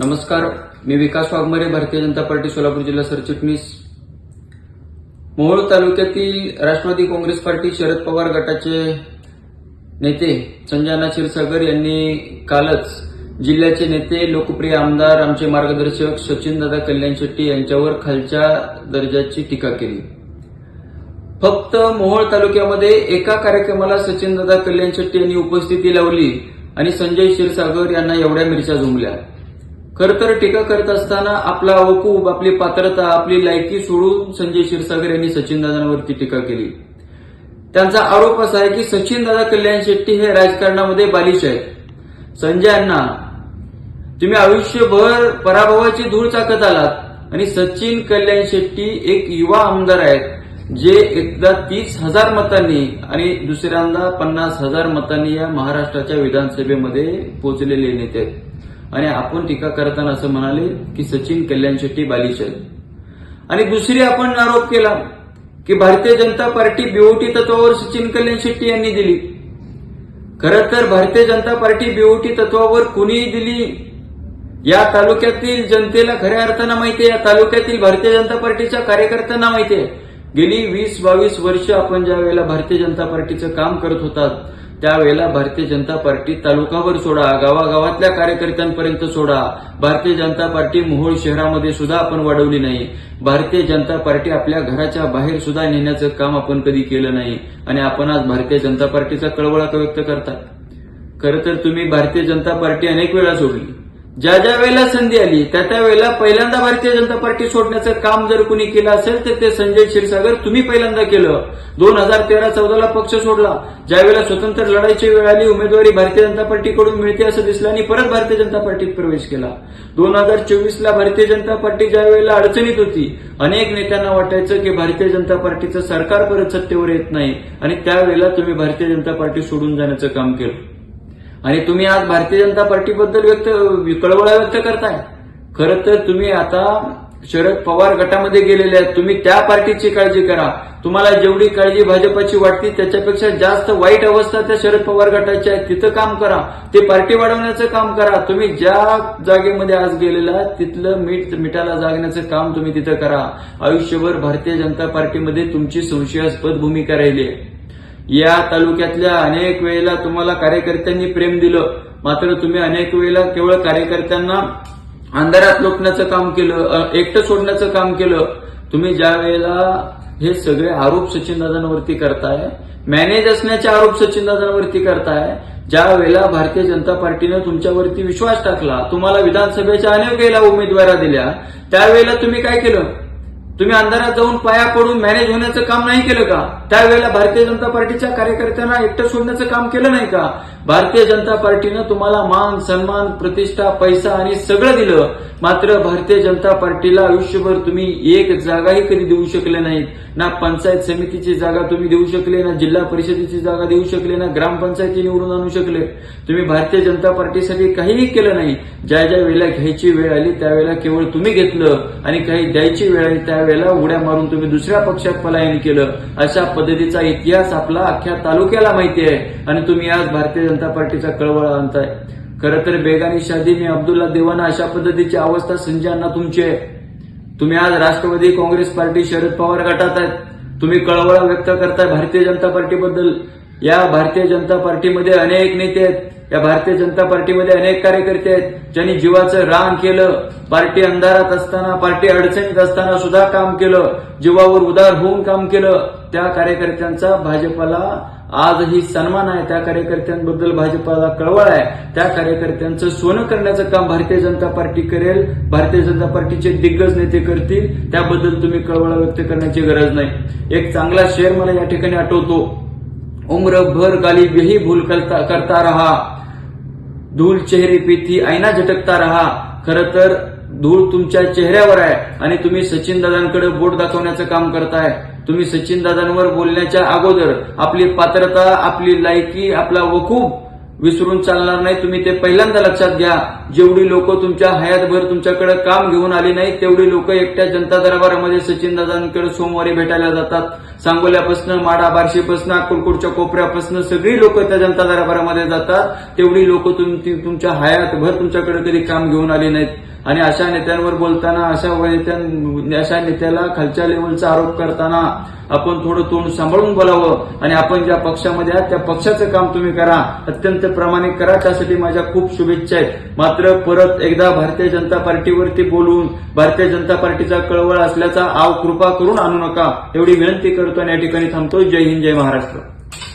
नमस्कार मी विकास वाघमारे भारतीय जनता पार्टी सोलापूर जिल्हा सरचिटणीस. मोहोळ तालुक्यातील राष्ट्रवादी काँग्रेस पार्टी शरद पवार गटाचे नेते संजाना क्षीरसागर यांनी कालच जिल्ह्याचे नेते लोकप्रिय आमदार आमचे मार्गदर्शक सचिनदादा कल्याण शेट्टी यांच्यावर खालच्या दर्जाची टीका केली. फक्त मोहोळ तालुक्यामध्ये एका कार्यक्रमाला सचिनदादा कल्याण शेट्टी यांनी उपस्थिती लावली आणि संजय क्षीरसागर यांना एवढ्या मिरच्या झुंबल्या. खर तर टीका करत असताना आपला वकूब आपली पात्रता आपली लायकी सोडून संजय क्षीरसागर यांनी सचिनदादांवरती टीका केली. त्यांचा आरोप असा आहे की सचिनदादा कल्याण शेट्टी हे राजकारणामध्ये बालिश आहेत. संजय अण्णा तुम्ही आयुष्यभर पराभवाची धूळ चाकत आलात आणि सचिन कल्याण शेट्टी एक युवा आमदार आहेत जे एकदा तीस हजार मतांनी आणि दुसऱ्यांदा पन्नास हजार मतांनी या महाराष्ट्राच्या विधानसभेमध्ये पोहोचलेले नेते आहेत. आणि आपण टीका करताना असं म्हणाले की सचिन कल्याण शेट्टी बालिश आणि दुसरी आपण आरोप केला की भारतीय जनता पार्टी बीओटी तत्वावर सचिन कल्याण शेट्टी यांनी दिली. खर तर भारतीय जनता पार्टी बीओटी तत्वावर कुणीही दिली या तालुक्यातील जनतेला खऱ्या अर्थानं माहिती आहे. या तालुक्यातील भारतीय जनता पार्टीच्या कार्यकर्त्यांना माहिती आहे. गेली वीस बावीस वर्ष आपण ज्या वेळेला भारतीय जनता पार्टीचं काम करत होतात त्यावेळेला भारतीय जनता पार्टी तालुकावर सोडा गावागावातल्या कार्यकर्त्यांपर्यंत सोडा. भारतीय जनता पार्टी मोहोळ शहरामध्ये सुद्धा आपण वाढवली नाही. भारतीय जनता पार्टी आपल्या घराच्या बाहेर सुद्धा नेण्याचं काम आपण कधी केलं नाही. आणि आपण आज भारतीय जनता पार्टीचा कळवळा व्यक्त करता खरं तर तुम्ही भारतीय जनता पार्टी अनेक वेळा सोडली. ज्या ज्या वेळेला संधी आली त्या त्या वेळेला पहिल्यांदा भारतीय जनता पार्टी सोडण्याचं काम जर कुणी केलं असेल तर ते संजय क्षीरसागर तुम्ही पहिल्यांदा केलं. दोन हजार तेरा चौदाला पक्ष सोडला. ज्या वेळेला स्वतंत्र लढाईची वेळ आली उमेदवारी भारतीय जनता पार्टीकडून मिळते असं दिसलं आणि परत भारतीय जनता पार्टीत प्रवेश केला. दोन हजार चोवीसला भारतीय जनता पार्टी ज्या वेळेला अडचणीत होती अनेक नेत्यांना वाटायचं की भारतीय जनता पार्टीचं सरकार परत सत्तेवर येत नाही आणि त्यावेळेला तुम्ही भारतीय जनता पार्टी सोडून जाण्याचं काम केलं. आणि तुम्ही आज भारतीय जनता पार्टीबद्दल व्यक्त कळवळा व्यक्त करताय. खरं तर तुम्ही आता शरद पवार गटामध्ये गेलेले आहेत. तुम्ही त्या पार्टीची काळजी करा. तुम्हाला जेवढी काळजी भाजपाची वाटते त्याच्यापेक्षा जास्त वाईट अवस्था त्या शरद पवार गटाची आहे तिथं काम करा. ते पार्टी वाढवण्याचं काम करा. तुम्ही ज्या जागेमध्ये आज गेलेला तिथलं मीठ मिठाला जागण्याचं काम तुम्ही तिथं करा. आयुष्यभर भारतीय जनता पार्टीमध्ये तुमची संशयास्पद भूमिका राहिली आहे. या तालुक्यातल्या अनेक वेळेला तुम्हाला कार्यकर्त्यांनी प्रेम दिलं. मात्र तुम्ही अनेक वेळेला केवळ कार्यकर्त्यांना अंधारात लोटण्याचं काम केलं एकटं सोडण्याचं काम केलं. तुम्ही ज्या वेळेला हे सगळे आरोप सचिनदादांवरती करताय मॅनेज असण्याचे आरोप सचिनदादांवरती करताय ज्या वेळेला भारतीय जनता पार्टीनं तुमच्यावरती विश्वास टाकला तुम्हाला विधानसभेच्या अनेक वेळेला उमेदवारा दिल्या त्यावेळेला तुम्ही काय केलं? तुम्ही अंधारात जाऊन पाया पडून मॅनेज होण्याचं काम नाही केलं का? त्यावेळेला भारतीय जनता पार्टीच्या कार्यकर्त्यांना एकटं सोडण्याचं काम केलं नाही का? भारतीय जनता पार्टीनं तुम्हाला मान सन्मान प्रतिष्ठा पैसा आणि सगळं दिलं. मात्र भारतीय जनता पार्टीला आयुष्यभर तुम्ही एक जागाही कधी देऊ शकले नाहीत. ना पंचायत समितीची जागा तुम्ही देऊ शकले ना जिल्हा परिषदेची जागा देऊ शकले ना ग्रामपंचायती निवडून आणू शकले. तुम्ही भारतीय जनता पार्टीसाठी काहीही केलं नाही. ज्या ज्या वेळेला घ्यायची वेळ आली त्यावेळेला केवळ तुम्ही घेतलं आणि काही द्यायची वेळ आली त्यावेळेला उड्या मारून तुम्ही दुसऱ्या पक्षात पलायन केलं. अशा पद्धतीचा इतिहास आपला अख्ख्या तालुक्याला माहिती आहे. आणि तुम्ही आज भारतीय जनता पार्टीचा कळवळा आणताय खरं तर बेगानी शादीने अब्दुल्ला देवाना अशा पद्धतीची अवस्था संजयांना तुमची आहे. तुम्ही आज राष्ट्रवादी काँग्रेस पार्टी शरद पवार गटात आहेत. तुम्ही कळवळा व्यक्त करताय भारतीय जनता पार्टीबद्दल. या भारतीय जनता पार्टीमध्ये अनेक नेते आहेत. या भारतीय जनता पार्टीमध्ये अनेक कार्यकर्ते आहेत. ज्यांनी जीवाचं रान केलं. पार्टी अंधारात असताना पार्टी अडचणीत असताना सुद्धा काम केलं. जीवावर उदार होऊन काम केलं. त्या कार्यकर्त्यांचा भाजपाला आजही सन्मान आहे. त्या कार्यकर्त्यांबद्दल भाजपाला कळवळ आहे. त्या कार्यकर्त्यांचं सोनं करण्याचं काम भारतीय जनता पार्टी करेल. भारतीय जनता पार्टीचे दिग्गज नेते करतील. त्याबद्दल तुम्ही कळवळा व्यक्त करण्याची गरज नाही. एक चांगला शेअर मला या ठिकाणी आठवतो. उम्र भर गाली यही भूल करता करता रहा. धूल चेहरे पेथी आईना झटकता रहा. खर तर धूळ तुमच्या चेहऱ्यावर आहे आणि तुम्ही सचिन दादांकडे बोट दाखवण्याचं काम करताय. तुम्ही सचिन दादांवर बोलण्याच्या अगोदर आपली पात्रता आपली लायकी आपला वकूब विसरून चालणार नाही. तुम्ही ते पहिल्यांदा लक्षात घ्या. जेवढी लोक तुमच्या हयातभर तुमच्याकडे काम घेऊन आली नाही तेवढी लोक एकट्या जनता दरबारामध्ये सचिन दादांकडे सोमवारी भेटायला जातात. सांगोल्यापासून माडा बार्शीपासून अक्कलकोटच्या कोपऱ्यापासून सगळी लोक त्या जनता दरबारामध्ये जातात. तेवढी लोक तुमच्या हयातभर तुमच्याकडे कधी काम घेऊन आली नाहीत. आणि अशा नेत्यांवर बोलताना अशा नेत्यां अशा नेत्याला खालच्या लेवलचा आरोप करताना आपण थोडं तोंड सांभाळून बोलावं आणि आपण ज्या पक्षामध्ये आहात त्या पक्षाचं काम तुम्ही करा. अत्यंत प्रामाणिक करा. त्यासाठी माझ्या खूप शुभेच्छा आहेत. मात्र परत एकदा भारतीय जनता पार्टीवरती बोलून भारतीय जनता पार्टीचा कळवळ असल्याचा आव कृपा करून आणू नका. एवढी विनंती करतो आणि या ठिकाणी थांबतो जय हिंद जय महाराष्ट्र.